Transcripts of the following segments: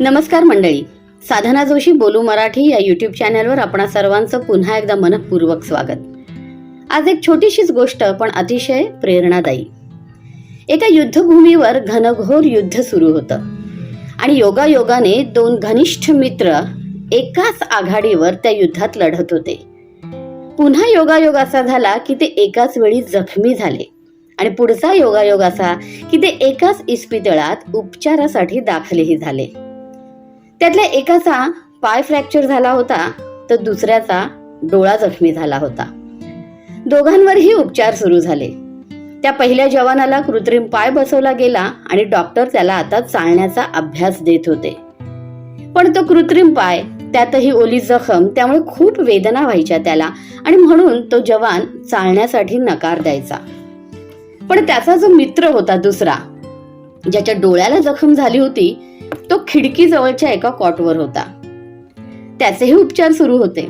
नमस्कार मंडळी. साधना जोशी बोलू मराठी या यूट्यूब चॅनलवर आपणा सर्वांचं पुन्हा एकदा मनपूर्वक स्वागत. आज एक छोटीशीच गोष्ट पण अतिशय प्रेरणादायी. एका युद्धभूमीवर घनघोर युद्ध सुरू होतं. आणि योगायोगाने दोन घनिष्ठ मित्र एकाच आघाडीवर त्या युद्धात लढत होते. पुन्हा योगायोग असा झाला की ते एकाच वेळी जखमी झाले. आणि पुढचा योगायोग असा की ते एकाच इस्पितळात उपचारासाठी दाखलेही झाले. त्यातल्या एकाचा पाय फ्रॅक्चर झाला होता तर दुसऱ्याचा डोळा जखमी झाला होता. दोघांवरही उपचार सुरू झाले. त्या पहिल्या जवानाला कृत्रिम पाय बसवला गेला आणि डॉक्टर त्याला आता चालण्याचा अभ्यास देत होते. पण तो कृत्रिम पाय त्यातही ओली जखम त्यामुळे खूप वेदना व्हायच्या त्याला आणि म्हणून तो जवान चालण्यासाठी नकार द्यायचा. पण त्याचा जो मित्र होता दुसरा ज्याच्या डोळ्याला जखम झाली होती तो खिडकी जवळच्या एका कॉटवर होता. त्याचेही उपचार सुरू होते.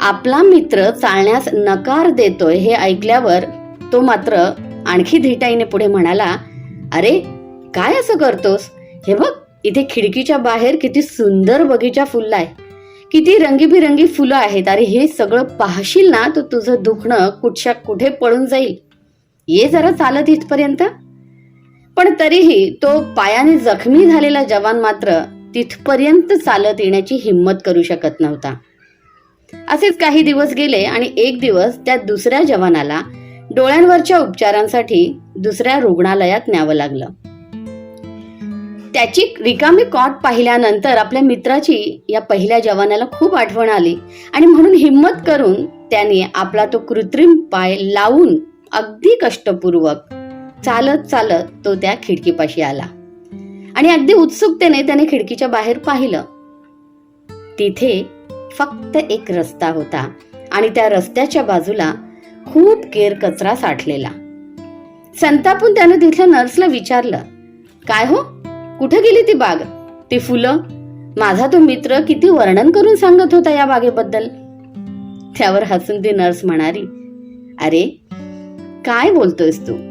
आपला मित्र चालण्यास नकार देतोय हे ऐकल्यावर तो मात्र आणखी धिटाईने पुढे म्हणाला अरे काय असं करतोस? हे बघ इथे खिडकीच्या बाहेर किती सुंदर बगीचा फुललाय. किती रंगीबिरंगी फुलं आहेत. अरे हे सगळं पाहशील ना तर तुझं दुखणं कुठच्या कुठे पळून जाईल. ये जरा चालत इथपर्यंत. पण तरीही तो पायाने जखमी झालेला जवान मात्र तिथपर्यंत चालत येण्याची हिंमत करू शकत नव्हता. असेच काही दिवस गेले आणि एक दिवस त्या दुसऱ्या जवानाला डोळ्यांवरच्या उपचारांसाठी दुसऱ्या रुग्णालयात न्यावं लागलं. त्याची रिकामी कॉट पाहिल्यानंतर आपल्या मित्राची या पहिल्या जवानाला खूप आठवण आली आणि म्हणून हिंमत करून त्याने आपला तो कृत्रिम पाय लावून अगदी कष्टपूर्वक चालत चालत तो त्या खिडकीपाशी आला. आणि अगदी उत्सुकतेने त्याने खिडकीच्या बाहेर पाहिलं. तिथे फक्त एक रस्ता होता आणि त्या रस्त्याच्या बाजूला खूप केर कचरा साठलेला. संतापून त्यानं तिथल्या नर्सला विचारलं काय हो? कुठे गेली ती बाग? ती फुलं? माझा तो मित्र किती वर्णन करून सांगत होता या बागेबद्दल? त्यावर हसून ती नर्स म्हणाली अरे काय बोलतोयस तू?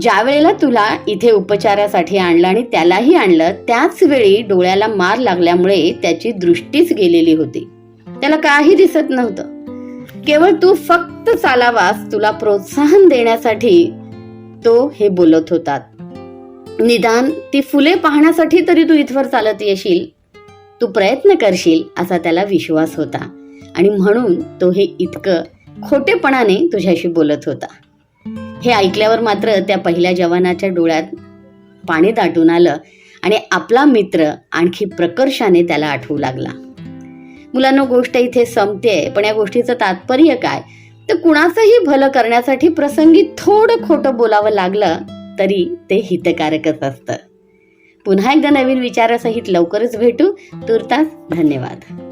ज्या वेळेला तुला इथे उपचारासाठी आणलं आणि त्यालाही आणलं त्याच वेळी डोळ्याला मार लागल्यामुळे त्याची दृष्टीच गेलेली होती. त्याला काही दिसत नव्हतं. केवळ तू फक्त चालावास तुला प्रोत्साहन देण्यासाठी तो हे बोलत होता. निदान ती फुले पाहण्यासाठी तरी तू इथवर चालत येशील. तू प्रयत्न करशील असा त्याला विश्वास होता. आणि म्हणून तो हे इतकं खोटेपणाने तुझ्याशी बोलत होता. हे ऐकल्यावर मात्र त्या पहिल्या जवानाच्या डोळ्यात पाणी दाटून आलं आणि आपला मित्र आणखी प्रकर्षाने त्याला आठवू लागला. मुलांना गोष्ट इथे संपते पण या गोष्टीचं तात्पर्य काय? तर कुणाचंही भलं करण्यासाठी प्रसंगी थोडं खोटं बोलावं लागलं तरी ते हितकारकच असतं. पुन्हा एकदा नवीन विचारासहित लवकरच भेटू. तुर्तास धन्यवाद.